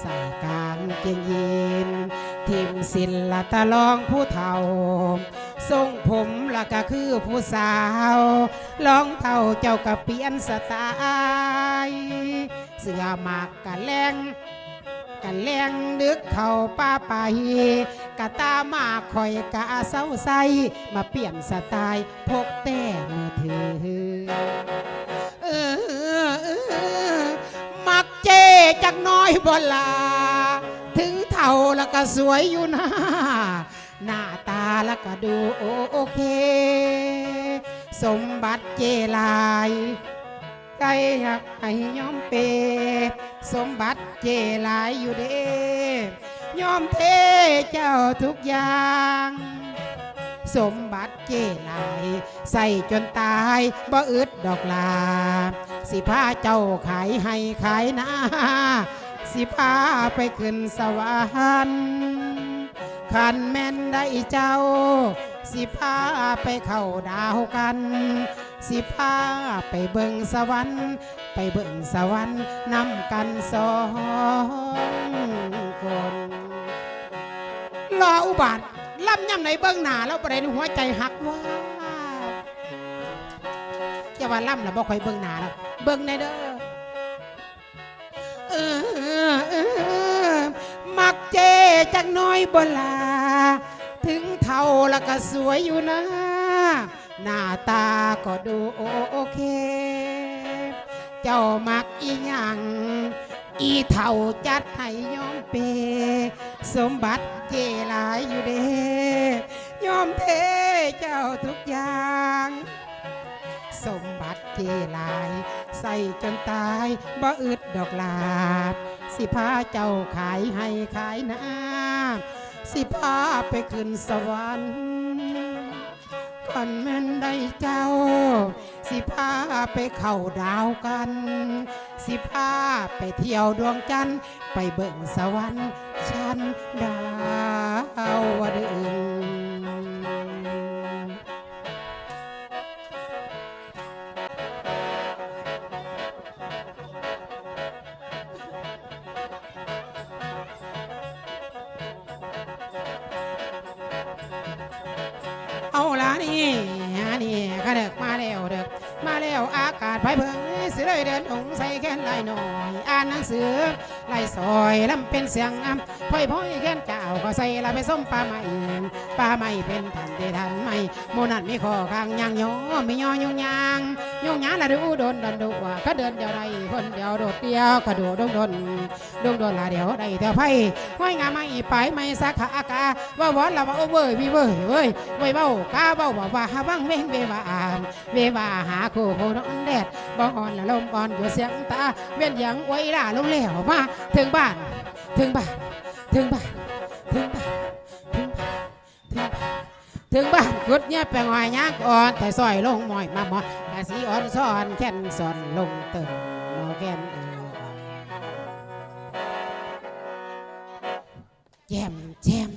ใส่กางเกงยีนทิมสินละตะลองผู้เฒ่า ทรงผมละก็คือผู้สาวลองเท่าเจ้าก็เปลี่ยนสไตล์เสื้อหมากกะแลงกะแลงดึกเข้าป้าไปกะตามาคอยกะเศร้าใสมาเปลี่ยนสไตล์พกแต่มือ บลา ถึงเท่าแล้วก็สวยอยู่นะหน้าตาแล้วก็ดูโอเค สมบัติเจลายใจอยากให้ยอมเปย์สมบัติเจลายอยู่เด้ยอมเทเจ้าทุกอย่าง สมบัติเจหลายใส่จนตายบ่อึดดอกลา สิพาเจ้าขายให้ขายหน้า สิพาไปขึ้นสวรรค์ขันแม่นได้เจ้า สิพาไปเข้าดาวกัน สิพาไปเบิ่งสวรรค์ไปเบิ่งสวรรค์นำกันสองคนรออุบาทล่ำย่ำในเบื้องหนาแล้วประเด็นหัวใจหักว่าจะว่าล่ำแล้วบ่ค่อยเบื้องหนาแล้วเบื้องในเด้อ เจจักน้อยบลา ถึงเท่าแล้วก็สวยอยู่นะ หน้าตาก็ดูโอเค เจ้ามักอีหยังอีเท่าจัดให้ยอมเปยสมบัติเจหลายอยู่เด้ยอมเทเจ้าทุกอย่าง สมบัติเจหลาย ใส่จนตายบ่อึดดอกลาบ สิพาเจ้าขายให้ขายน้ำสิพาไปขึ้นสวรรค์ก่อนแม่นได้เจ้า สิพาไปเข้าดาวกัน สิพาไปเที่ยวดวงจันทร์ไปเบิ่งสวรรค์ชั้นดาวดึง เด็กมาแล้วเด็กมาแล้วอากาศไปเบิ่งสิเลยเดินองใส่แค่นลายหน่อยอ่านหนังสือไล่ซอยลำเป็นเสียงอ้ำพ่อยพ่อยแค่นเจ้าก็ใส่ละไปส้มปลาใหม่ปลาใหม่เป็นทันเดทันใหม่โมนันมีคอข้างยางยอมียอยุงยาง ยุงยางละดูโดนดันดูว่าก็เดินเดียวไรคนเดียวโดดเดียวก็ดูดงดนดงดนละเดียวได้เท่าไพ่ห้อยงามไม่ไปไม่สักขาอากาว่าวอนละว่าโอเว้ยวีเว้ยเว้ยไว้เบ้ากาเบ้าบอกว่าหาวังเว้งเววาเววาหาคู่โคนอนแดดบ่อ่อนละลมอ่อนอยู่เสียงตาเวียนยังไว้ล่าลงแล้วมาถึงบ้าน ถึงบ้าน ถึงบ้าน ถึงบ้าน ถึงบ้านกุดเนี่ยแปลงหอยยางอ่อนแต่ซอยลงหมอยมาหมอแต่สีอ่อนซ้อนแค่นสอนลงเติมหมอแก้นเออแจมแจม